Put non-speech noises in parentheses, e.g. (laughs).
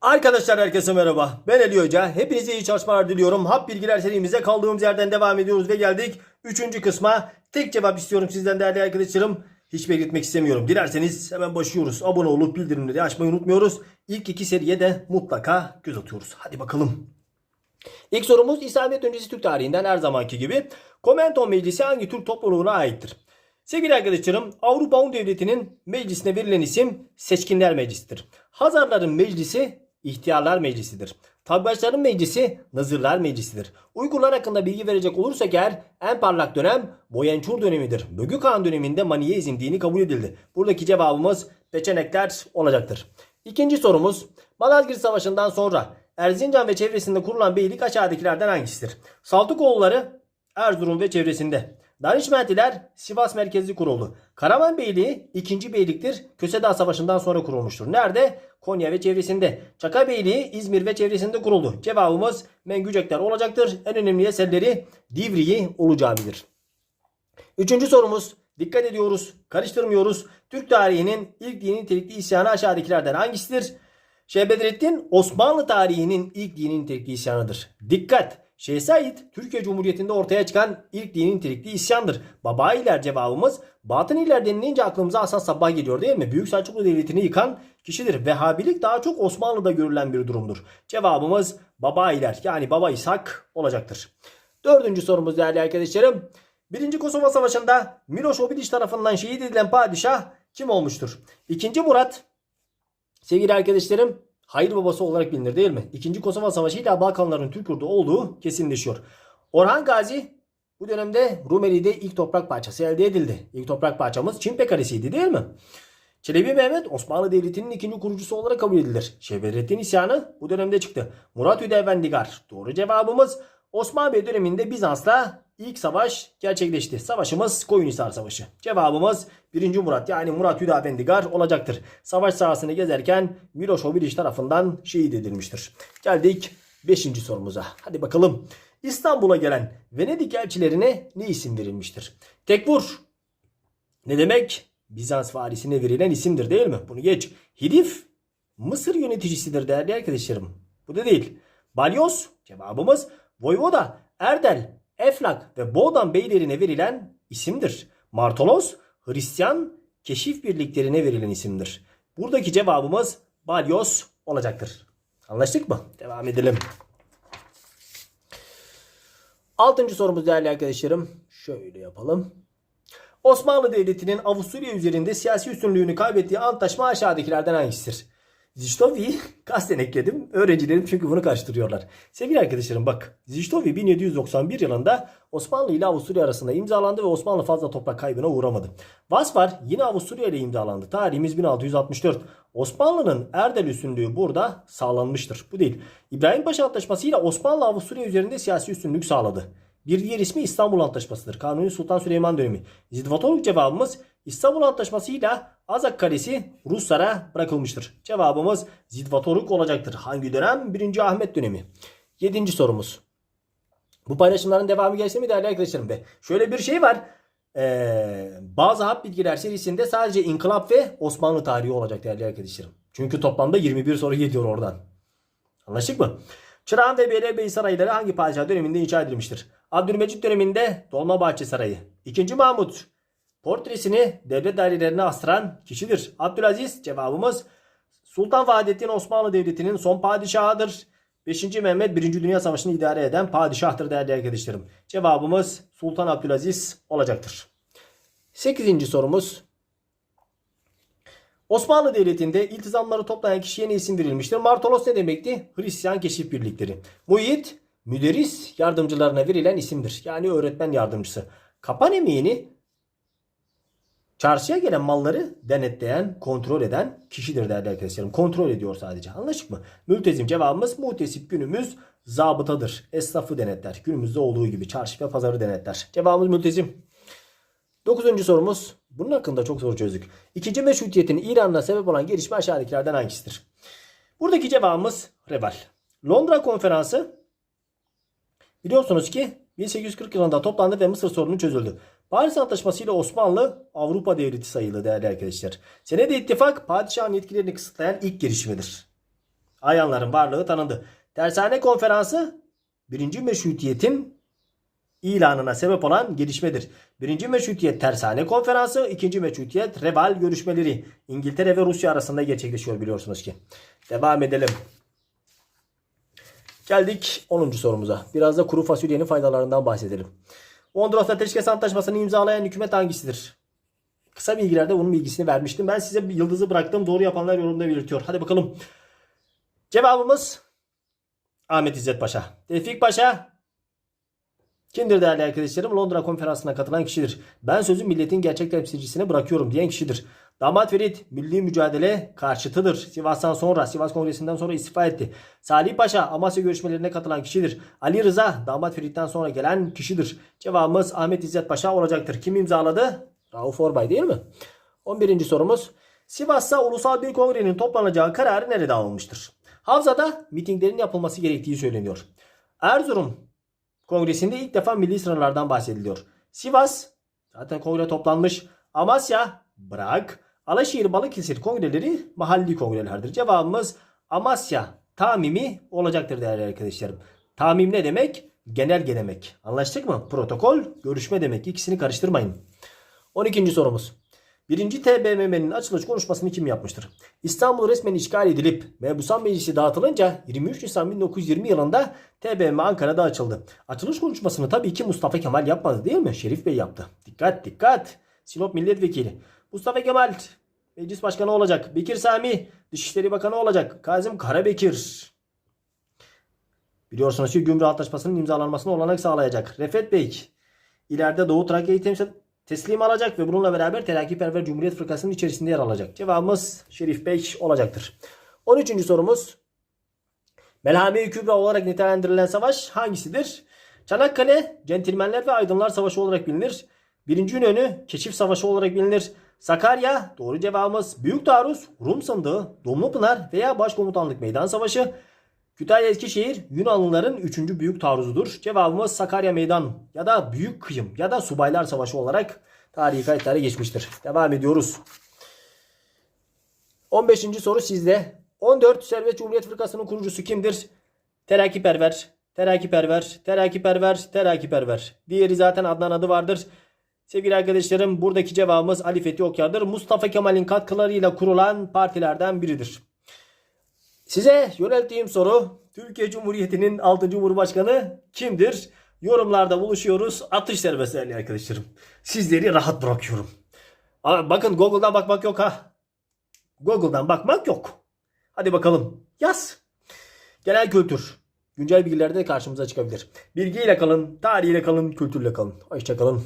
Arkadaşlar herkese merhaba. Ben Ali Hoca. Hepinize iyi çalışmalar diliyorum. Hap bilgiler serimize kaldığımız yerden devam ediyoruz ve geldik 3. kısma. Tek cevap istiyorum sizden değerli arkadaşlarım. Hiç bekletmek istemiyorum. Dilerseniz hemen başlıyoruz. Abone olup bildirimleri açmayı unutmuyoruz. İlk iki seriye de mutlaka göz atıyoruz. Hadi bakalım. İlk sorumuz İslamiyet öncesi Türk tarihinden her zamanki gibi. Komenton Meclisi hangi Türk topluluğuna aittir? Sevgili arkadaşlarım Avrupa Un Devleti'nin meclisine verilen isim Seçkinler Meclisi'dir. Hazarların meclisi İhtiyarlar Meclisi'dir. Tabgaçların Meclisi Nazırlar Meclisi'dir. Uygurlar hakkında bilgi verecek olursak eğer en parlak dönem Boyençur dönemidir. Bögü Kağan döneminde Maniyeizm dini kabul edildi. Buradaki cevabımız peçenekler olacaktır. İkinci sorumuz Malazgirt Savaşı'ndan sonra Erzincan ve çevresinde kurulan beylik aşağıdakilerden hangisidir? Saltukoğulları Erzurum ve çevresinde. Danişmentliler Sivas merkezli kuruldu. Karaman Beyliği ikinci beyliktir. Kösedağ Savaşı'ndan sonra kurulmuştur. Nerede? Konya ve çevresinde. Çaka Beyliği İzmir ve çevresinde kuruldu. Cevabımız Mengücekler olacaktır. En önemli eserleri Divriği Ulu. Üçüncü sorumuz. Dikkat ediyoruz, karıştırmıyoruz. Türk tarihinin ilk dini nitelikli isyanı aşağıdakilerden hangisidir? Şeyh Bedrettin Osmanlı tarihinin ilk dini nitelikli isyanıdır. Dikkat! Şeyh Said Türkiye Cumhuriyeti'nde ortaya çıkan ilk dini nitelikli isyandır. Babailer cevabımız Batıniler denilince aklımıza Hasan Sabbah geliyor değil mi? Büyük Selçuklu Devleti'ni yıkan kişidir. Vehhabilik daha çok Osmanlı'da görülen bir durumdur. Cevabımız Babailer yani Baba İshak olacaktır. Dördüncü sorumuz değerli arkadaşlarım. Birinci Kosova Savaşı'nda Miloš Obilić tarafından şehit edilen padişah kim olmuştur? İkinci Murat sevgili arkadaşlarım hayır babası olarak bilinir değil mi? İkinci Kosova Savaşı ile Balkanların Türk yurdu olduğu kesinleşiyor. Orhan Gazi bu dönemde Rumeli'de ilk toprak parçası elde edildi. İlk toprak parçamız Çin Pekaresi'ydi değil mi? Çelebi Mehmet Osmanlı Devleti'nin ikinci kurucusu olarak kabul edilir. Şevbettin isyanı bu dönemde çıktı. Murat Hüdevendigar. Doğru cevabımız Osmanlı Bey döneminde Bizans'la ilk savaş gerçekleşti. Savaşımız Koyunhisar Savaşı. Cevabımız 1. Murat yani Murat Hüdavendigar olacaktır. Savaş sahasını gezerken Miloš Obilić tarafından şehit edilmiştir. Geldik 5. sorumuza. Hadi bakalım. İstanbul'a gelen Venedik elçilerine ne isim verilmiştir? Tekfur. Ne demek? Bizans varisine verilen isimdir değil mi? Bunu geç. Hidif Mısır yöneticisidir değerli arkadaşlarım. Bu da değil. Balyoz cevabımız Voyvoda, Erdel, Eflak ve Boğdan beylerine verilen isimdir. Martolos Hristiyan keşif birliklerine verilen isimdir. Buradaki cevabımız Balyoz olacaktır. Anlaştık mı? Devam edelim. Altıncı sorumuz değerli arkadaşlarım. Şöyle yapalım. Osmanlı Devleti'nin Avusturya üzerinde siyasi üstünlüğünü kaybettiği antlaşma aşağıdakilerden hangisidir? Ziştovi'yi (laughs) kasten ekledim. Öğrencilerim çünkü bunu karıştırıyorlar. Sevgili arkadaşlarım bak. Ziştovi 1791 yılında Osmanlı ile Avusturya arasında imzalandı ve Osmanlı fazla toprak kaybına uğramadı. Vasvar yine Avusturya ile imzalandı. Tarihimiz 1664. Osmanlı'nın Erdel üstünlüğü burada sağlanmıştır. Bu değil. İbrahim Paşa Antlaşması ile Osmanlı Avusturya üzerinde siyasi üstünlük sağladı. Bir diğer ismi İstanbul Antlaşması'dır. Kanuni Sultan Süleyman dönemi. Zidvatorluk cevabımız İstanbul Antlaşması ile Azak Kalesi Ruslara bırakılmıştır. Cevabımız Zidvatorluk olacaktır. Hangi dönem? 1. Ahmet dönemi. 7. sorumuz. Bu paylaşımların devamı gelse mi değerli arkadaşlarım? Ve şöyle bir şey var. Ee, bazı hap bilgiler serisinde sadece inkılap ve Osmanlı tarihi olacak değerli arkadaşlarım. Çünkü toplamda 21 soru geliyor oradan. Anlaştık mı? Çırağan ve Beylerbeyi sarayları hangi padişah döneminde inşa edilmiştir? Abdülmecit döneminde Dolmabahçe Sarayı. 2. Mahmut portresini devlet dairelerine astıran kişidir. Abdülaziz cevabımız Sultan Vahdettin Osmanlı Devleti'nin son padişahıdır. 5. Mehmet 1. Dünya Savaşı'nı idare eden padişahtır değerli arkadaşlarım. Cevabımız Sultan Abdülaziz olacaktır. 8. sorumuz Osmanlı Devleti'nde iltizamları toplayan kişiye ne isim verilmiştir? Martolos ne demekti? Hristiyan keşif birlikleri. Muhit, müderris yardımcılarına verilen isimdir. Yani öğretmen yardımcısı. Kapan emeğini çarşıya gelen malları denetleyen, kontrol eden kişidir değerli arkadaşlarım. Kontrol ediyor sadece. Anlaştık mı? Mültezim cevabımız muhtesip günümüz zabıtadır. Esnafı denetler. Günümüzde olduğu gibi çarşı ve pazarı denetler. Cevabımız mültezim. Dokuzuncu sorumuz. Bunun hakkında çok soru çözdük. İkinci meşrutiyetin İran'la sebep olan gelişme aşağıdakilerden hangisidir? Buradaki cevabımız Reval. Londra konferansı biliyorsunuz ki 1840 yılında toplandı ve Mısır sorunu çözüldü. Paris Antlaşması ile Osmanlı Avrupa devleti sayıldı değerli arkadaşlar. Senede ittifak padişahın yetkilerini kısıtlayan ilk girişimidir. ayanların varlığı tanındı. Tersane konferansı birinci meşrutiyetin ilanına sebep olan gelişmedir. Birinci meşrutiyet tersane konferansı, ikinci meşrutiyet reval görüşmeleri İngiltere ve Rusya arasında gerçekleşiyor biliyorsunuz ki. Devam edelim. Geldik 10. sorumuza. Biraz da kuru fasulyenin faydalarından bahsedelim. Mondros Ateşkes Antlaşması'nı imzalayan hükümet hangisidir? Kısa bilgilerde bunun bilgisini vermiştim. Ben size bir yıldızı bıraktım. Doğru yapanlar yorumda belirtiyor. Hadi bakalım. Cevabımız Ahmet İzzet Paşa. Tevfik Paşa kimdir değerli arkadaşlarım? Londra konferansına katılan kişidir. Ben sözü milletin gerçek temsilcisine bırakıyorum diyen kişidir. Damat Ferit milli mücadele karşıtıdır. Sivas'tan sonra Sivas Kongresi'nden sonra istifa etti. Salih Paşa Amasya görüşmelerine katılan kişidir. Ali Rıza Damat Ferit'ten sonra gelen kişidir. Cevabımız Ahmet İzzet Paşa olacaktır. Kim imzaladı? Rauf Orbay değil mi? 11. sorumuz. Sivas'ta ulusal bir kongrenin toplanacağı kararı nerede alınmıştır? Havzada mitinglerin yapılması gerektiği söyleniyor. Erzurum Kongresi'nde ilk defa milli sınırlardan bahsediliyor. Sivas zaten kongre toplanmış. Amasya, Bırak, Alaşehir, Balıkesir kongreleri mahalli kongrelerdir. Cevabımız Amasya tamimi olacaktır değerli arkadaşlarım. Tamim ne demek? Genelge demek. Anlaştık mı? Protokol, görüşme demek. İkisini karıştırmayın. 12. sorumuz. Birinci TBMM'nin açılış konuşmasını kim yapmıştır? İstanbul resmen işgal edilip Mebusan Meclisi dağıtılınca 23 Nisan 1920 yılında TBMM Ankara'da açıldı. Açılış konuşmasını tabii ki Mustafa Kemal yapmadı değil mi? Şerif Bey yaptı. Dikkat dikkat. Sinop Milletvekili. Mustafa Kemal Meclis Başkanı olacak. Bekir Sami Dışişleri Bakanı olacak. Kazım Karabekir Biliyorsunuz ki Gümrük Antlaşması'nın imzalanmasına olanak sağlayacak. Refet Bey ileride Doğu Trakya'yı temsil teslim alacak ve bununla beraber Terakkiperver Cumhuriyet Fırkası'nın içerisinde yer alacak. Cevabımız Şerif Bey olacaktır. 13. sorumuz. Melhame-i Kübra olarak nitelendirilen savaş hangisidir? Çanakkale, Centilmenler ve Aydınlar Savaşı olarak bilinir. Birinci İnönü, Keşif Savaşı olarak bilinir. Sakarya, doğru cevabımız Büyük Taarruz, Rum Sandığı, Dumlupınar veya Başkomutanlık Meydan Savaşı. Kütahya Eskişehir Yunanlıların 3. büyük taarruzudur. Cevabımız Sakarya Meydan ya da Büyük Kıyım ya da Subaylar Savaşı olarak tarihi kayıtlara geçmiştir. Devam ediyoruz. 15. soru sizde. 14 Servet Cumhuriyet Fırkası'nın kurucusu kimdir? Terakkiperver, Terakkiperver, Terakkiperver, Terakkiperver. Diğeri zaten Adnan adı vardır. Sevgili arkadaşlarım buradaki cevabımız Ali Fethi Okyar'dır. Mustafa Kemal'in katkılarıyla kurulan partilerden biridir. Size yönelttiğim soru Türkiye Cumhuriyeti'nin 6. Cumhurbaşkanı kimdir? Yorumlarda buluşuyoruz. Atış serbest değerli arkadaşlarım. Sizleri rahat bırakıyorum. Ama bakın Google'dan bakmak yok ha. Google'dan bakmak yok. Hadi bakalım yaz. Genel kültür. Güncel bilgiler de karşımıza çıkabilir. Bilgiyle kalın, tarihiyle kalın, kültürle kalın. Hoşçakalın.